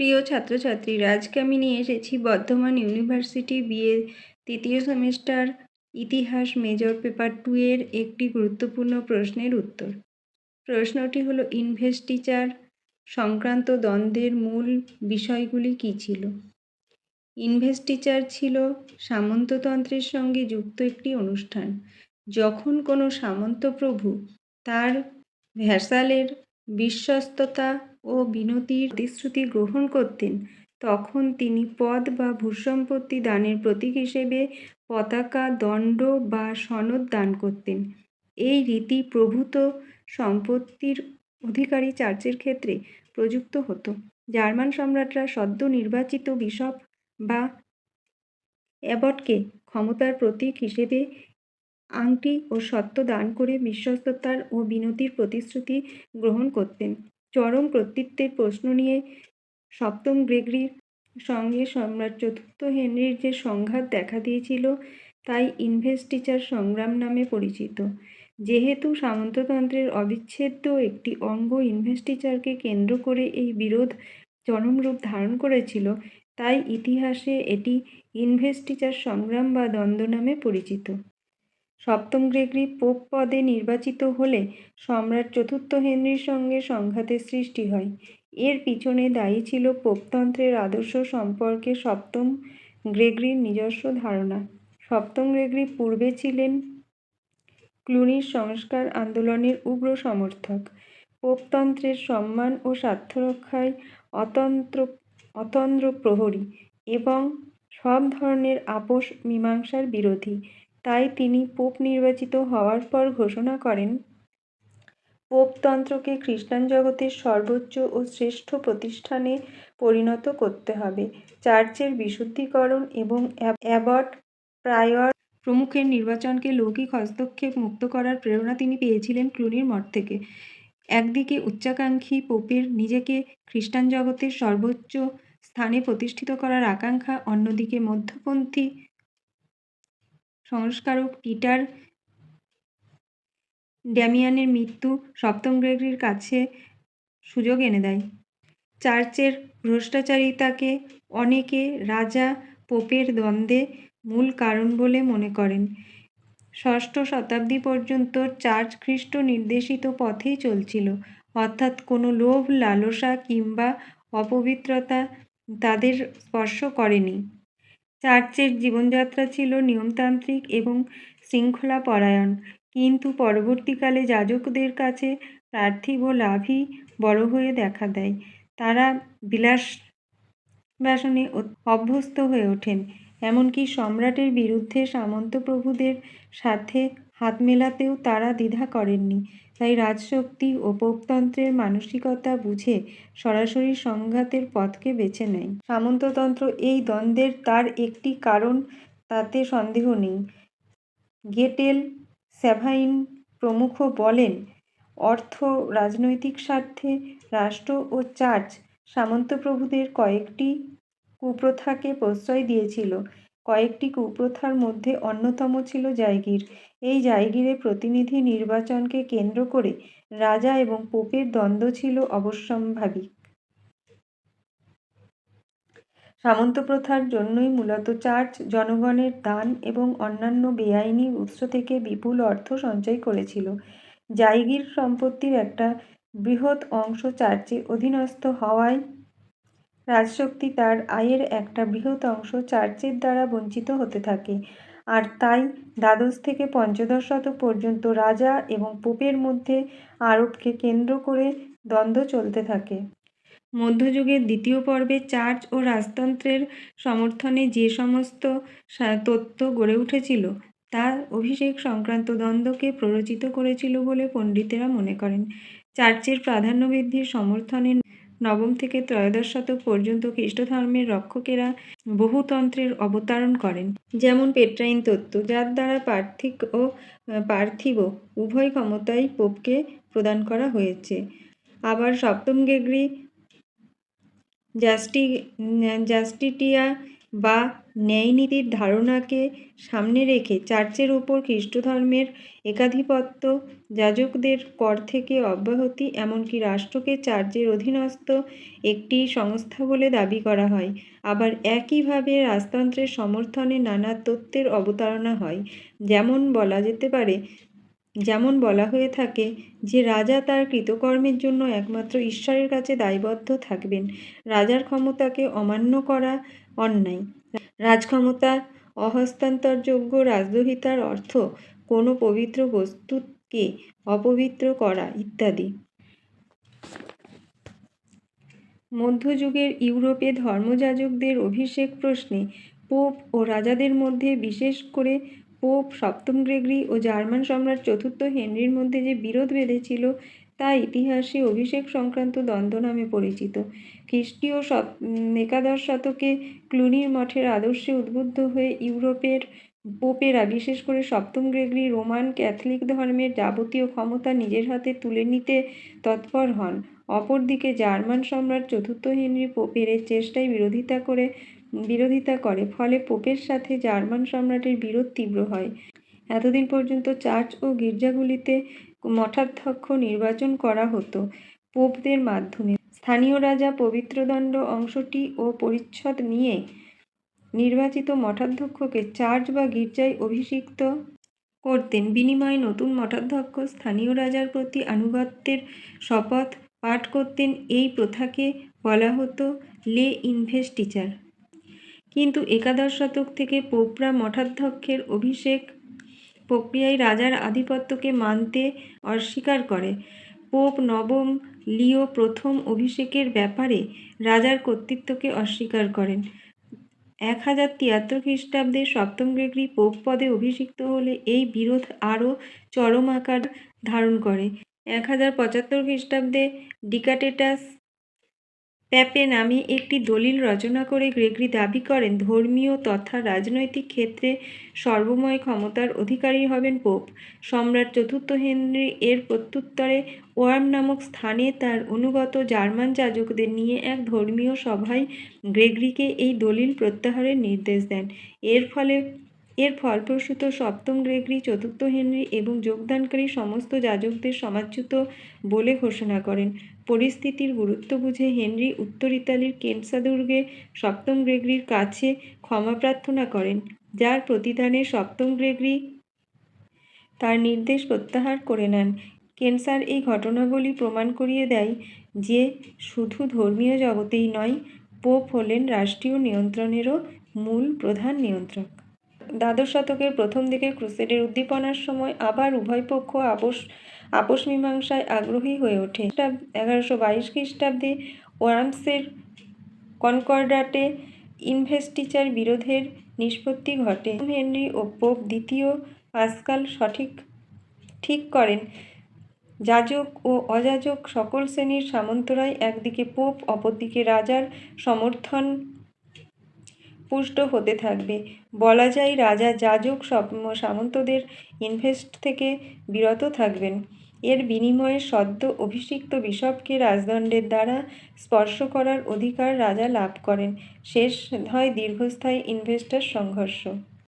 প্রিয় ছাত্রছাত্রীরা, আজকে আমি নিয়ে এসেছি বর্ধমান ইউনিভার্সিটি বিএ তৃতীয় সেমেস্টার ইতিহাস মেজর পেপার টু এর একটি গুরুত্বপূর্ণ প্রশ্নের উত্তর। প্রশ্নটি হলো ইনভেস্টিচার সংক্রান্ত দ্বন্দ্বের মূল বিষয়গুলি কী ছিল? ইনভেস্টিচার ছিল সামন্ততন্ত্রের সঙ্গে যুক্ত একটি অনুষ্ঠান। যখন কোনো সামন্তপ্রভু তার ভ্যাসালের বিশ্বস্ততা ও বিনতির প্রতিশ্রুতি গ্রহণ করতেন। তখন তিনি পদ বা ভূসম্পত্তি দানের প্রতীক হিসেবে পতাকা, দণ্ড বা সনদ দান করতেন। এই রীতি প্রভূত সম্পত্তির অধিকারী চার্চের ক্ষেত্রে প্রযুক্ত হতো। জার্মান সম্রাটরা সদ্য নির্বাচিত বিশপ বা অ্যাবটকে ক্ষমতার প্রতীক হিসেবে আংটি ও সত্ত্ব দান করে বিশ্বস্ততার ও বিনতির প্রতিশ্রুতি গ্রহণ করতেন। চরম কর্তৃত্বের প্রশ্ন নিয়ে সপ্তম গ্রেগরির সঙ্গে সম্রাট চতুর্থ হেনরির যে সংঘাত দেখা দিয়েছিল, তাই ইনভেস্টিচার সংগ্রাম নামে পরিচিত। যেহেতু সামন্ততন্ত্রের অবিচ্ছেদ্য একটি অঙ্গ ইনভেস্টিচারকে কেন্দ্র করে এই বিরোধ চরম রূপ ধারণ করেছিল, তাই ইতিহাসে এটি ইনভেস্টিচার সংগ্রাম বা দ্বন্দ্ব নামে পরিচিত। সপ্তম গ্রেগরি পোপ পদে নির্বাচিত হলে সম্রাট চতুর্থ হেনরির সঙ্গে সংঘাতের সৃষ্টি হয়। এর পিছনে দায়ী ছিল পোপতন্ত্রের আদর্শ সম্পর্কে সপ্তম গ্রেগরির নিজস্ব ধারণা। সপ্তম গ্রেগরি পূর্বে ছিলেন ক্লুনির সংস্কার আন্দোলনের উগ্র সমর্থক। পোপতন্ত্রের সম্মান ও স্বার্থরক্ষায় অতন্ত্র অতন্দ্র প্রহরী এবং সব ধরনের আপোষ মীমাংসার বিরোধী। তাই তিনি পোপ নির্বাচিত হওয়ার পর ঘোষণা করেন, পোপতন্ত্রকে খ্রিস্টান জগতের সর্বোচ্চ ও শ্রেষ্ঠ প্রতিষ্ঠানে পরিণত করতে হবে। চার্চের বিশুদ্ধিকরণ এবং অ্যাবট প্রায়র প্রমুখের নির্বাচনকে লৌকিক হস্তক্ষেপ মুক্ত করার প্রেরণা তিনি পেয়েছিলেন ক্লুনির মঠ থেকে। একদিকে উচ্চাকাঙ্ক্ষী পোপের নিজেকে খ্রিস্টান জগতের সর্বোচ্চ স্থানে প্রতিষ্ঠিত করার আকাঙ্ক্ষা, অন্যদিকে মধ্যপন্থী সংস্কারক পিটার ড্যামিয়ানের মৃত্যু সপ্তম গ্রেগরির কাছে সুযোগ এনে দেয়। চার্চের ভ্রষ্টাচারিতাকে অনেকে রাজা পোপের দ্বন্দ্বে মূল কারণ বলে মনে করেন। ষষ্ঠ শতাব্দী পর্যন্ত চার্চ খ্রিস্ট নির্দেশিত পথেই চলছিল। অর্থাৎ কোনো লোভ, লালসা কিংবা অপবিত্রতা তাদের স্পর্শ করেনি। চার্চের জীবনযাত্রা ছিল নিয়মতান্ত্রিক এবং শৃঙ্খলা পরায়ণ কিন্তু পরবর্তীকালে যাজকদের কাছে পার্থিব লাভই বড় হয়ে দেখা দেয়। তারা বিলাস বাসনে অভ্যস্ত হয়ে ওঠেন। এমনকি সম্রাটের বিরুদ্ধে সামন্ত প্রভুদের সাথে হাত মেলাতেও তারা দ্বিধা করেননি। তাই রাজশক্তি ও পোপতন্ত্রের মানসিকতা বুঝে সরাসরি সংঘাতের পথকে বেছে নেয়। সামন্ততন্ত্র এই দ্বন্দ্বের তার একটি কারণ, তাতে সন্দেহ নেই। গেটেল স্যাভাইন প্রমুখ বলেন, অর্থ, রাজনৈতিক স্বার্থে রাষ্ট্র ও চার্চ সামন্তপ্রভুদের কয়েকটি কুপ্রথাকে প্রশ্রয় দিয়েছিল। কয়েকটি কুপ্রথার মধ্যে অন্যতম ছিল জায়গির। এই জায়গিরে প্রতিনিধি নির্বাচনকে কেন্দ্র করে রাজা এবং পোপের দ্বন্দ্ব ছিল অবশ্যম্ভাবী। সামন্ত প্রথার জন্যই মূলত চার্চ জনগণের দান এবং অন্যান্য বেআইনি উৎস থেকে বিপুল অর্থ সঞ্চয় করেছিল। জায়গির সম্পত্তির একটা বৃহৎ অংশ চার্চে অধীনস্থ হওয়ায় রাজশক্তি তার আয়ের একটা বৃহৎ অংশ চার্চের দ্বারা বঞ্চিত হতে থাকে। আর তাই দ্বাদশ থেকে পঞ্চদশ শতক পর্যন্ত রাজা এবং পোপের মধ্যে আরবকে কেন্দ্র করে দ্বন্দ্ব চলতে থাকে। মধ্যযুগের দ্বিতীয় পর্বে চার্চ ও রাজতন্ত্রের সমর্থনে যে সমস্ত তত্ত্ব গড়ে উঠেছিল, তা অভিষেক সংক্রান্ত দ্বন্দ্বকে প্ররোচিত করেছিল বলে পণ্ডিতেরা মনে করেন। চার্চের প্রাধান্য বৃদ্ধির সমর্থনে নবম থেকে ত্রয়োদশ শতক পর্যন্ত খ্রিস্টধর্মের রক্ষকেরা বহুতন্ত্রের অবতারণ করেন। যেমন পেট্রাইন তত্ত্ব, যার দ্বারা পার্থিক ও পার্থিব উভয় ক্ষমতাই পোপকে প্রদান করা হয়েছে। আবার সপ্তম গেগরি জাস্টি জাস্টিটিয়া বা ন্যায়নীতির ধারণাকে সামনে রেখে চার্চের ওপর খ্রিস্টধর্মের একাধিপত্য যাজকদের কর থেকে অব্যাহতি, এমনকি রাষ্ট্রকে চার্চের অধীনস্থ একটি সংস্থা বলে দাবি করা হয়। আবার একইভাবে রাজতন্ত্রের সমর্থনে নানা তত্ত্বের অবতারণা হয়। যেমন বলা যেতে পারে, যেমন বলা হয়ে থাকে যে রাজা তার কৃতকর্মের জন্য একমাত্র ঈশ্বরের কাছে দায়বদ্ধ থাকবেন। রাজার ক্ষমতাকে অমান্য করা অন্যায়। রাজক্ষমতা অহস্তান্তরযোগ্য রাজদ্রোহিতার অর্থ কোনো পবিত্র বস্তুকে অপবিত্র করা ইত্যাদি। মধ্যযুগের ইউরোপে ধর্মযাজকদের অভিষেক প্রশ্নে পোপ ও রাজাদের মধ্যে, বিশেষ করে পোপ সপ্তম গ্রেগরি ও জার্মান সম্রাট চতুর্থ হেনরির মধ্যে যে বিরোধ বেঁধেছিল তা ইতিহাসে অভিষেক সংক্রান্ত দ্বন্দ্ব নামে পরিচিত। খ্রিস্টীয় একাদশ শতকে ক্লুনির মঠের আদর্শে উদ্বুদ্ধ হয়ে ইউরোপের পোপেরা, বিশেষ করে সপ্তম গ্রেগরি রোমান ক্যাথলিক ধর্মের যাবতীয় ক্ষমতা নিজের হাতে তুলে নিতে তৎপর হন। অপরদিকে জার্মান সম্রাট চতুর্থ হেনরি পোপের চেষ্টায় বিরোধিতা করে বিরোধিতা করে, ফলে পোপের সাথে জার্মান সম্রাটের বিরোধ তীব্র হয়। এতদিন পর্যন্ত চার্চ ও গির্জাগুলিতে মঠাধ্যক্ষ নির্বাচন করা হতো পোপদের মাধ্যমে। স্থানীয় রাজা পবিত্রদণ্ড অংশটি ও পরিচ্ছদ নিয়ে নির্বাচিত মঠাধ্যক্ষকে চার্চ বা গির্জায় অভিষিক্ত করতেন। বিনিময়ে নতুন মঠাধ্যক্ষ স্থানীয় রাজার প্রতি আনুগত্যের শপথ পাঠ করতেন। এই প্রথাকে বলা হতো লে ইনভেস্টিচার কিন্তু একাদশ শতক থেকে পোপরা মঠাধ্যক্ষের অভিষেক প্রক্রিয়ায় রাজার আধিপত্যকে মানতে অস্বীকার করে। পোপ নবম লিও প্রথম অভিষেকের ব্যাপারে রাজার কর্তৃত্বকে অস্বীকার করেন। এক হাজার তিয়াত্তর খ্রিস্টাব্দে সপ্তম গ্রেগরি পোপ পদে অভিষিক্ত হলে এই বিরোধ আরও চরম আকার ধারণ করে। এক হাজার পঁচাত্তর খ্রিস্টাব্দে ডিকাটেটাস প্যাপে নামে একটি দলিল রচনা করে গ্রেগরি দাবি করেন, ধর্মীয় তথা রাজনৈতিক ক্ষেত্রে সর্বময় ক্ষমতার অধিকারী হবেন পোপ। সম্রাট চতুর্থ হেনরি এর প্রত্যুত্তরে ওয়ার্ম নামক স্থানে তার অনুগত জার্মান যাজকদের নিয়ে এক ধর্মীয় সভায় গ্রেগরিকে এই দলিল প্রত্যাহারের নির্দেশ দেন। এর ফলে এর ফলপ্রসূত সপ্তম গ্রেগরি, চতুর্থ হেনরি এবং যোগদানকারী সমস্ত যাজকদের সমাজচ্যুত বলে ঘোষণা করেন। পরিস্থিতির গুরুত্ব বুঝে হেনরি উত্তর ইতালির কেনসা দুর্গে সপ্তম গ্রেগরির কাছে ক্ষমা প্রার্থনা করেন, যার প্রতিদানে সপ্তম গ্রেগরি তার নির্দেশ প্রত্যাহার করে নেন। কেনসার এই ঘটনাবলী প্রমাণ করিয়ে দেয় যে শুধু ধর্মীয় জগতেই নয়, পোপ হলেন রাষ্ট্রীয় নিয়ন্ত্রণেরও মূল প্রধান নিয়ন্ত্রক। দ্বাদশ শতকের প্রথম দিকে ক্রুসেডের উদ্দীপনার সময় আবার উভয় পক্ষ আপোষ আপোষ মীমাংসায় আগ্রহী হয়ে ওঠে। এগারোশো বাইশ খ্রিস্টাব্দে ওয়ার্মসের কনকর্ডাটে ইনভেস্টিচার বিরোধের নিষ্পত্তি ঘটে। হেনরি ও পোপ দ্বিতীয় পাস্কাল সঠিক, ঠিক করেন। যাজক ও অযাজক সকল শ্রেণির সামন্তরাই একদিকে পোপ, অপরদিকে রাজার সমর্থন পুষ্ট হতে থাকবে। বলা যায় রাজা যাজক সামন্তদের ইনভেস্ট থেকে বিরত থাকবেন। এর বিনিময়ে সদ্য অভিষিক্ত বিশপকে রাজদণ্ডের দ্বারা স্পর্শ করার অধিকার রাজা লাভ করেন। শেষ হয় দীর্ঘস্থায়ী ইনভেস্টার সংঘর্ষ।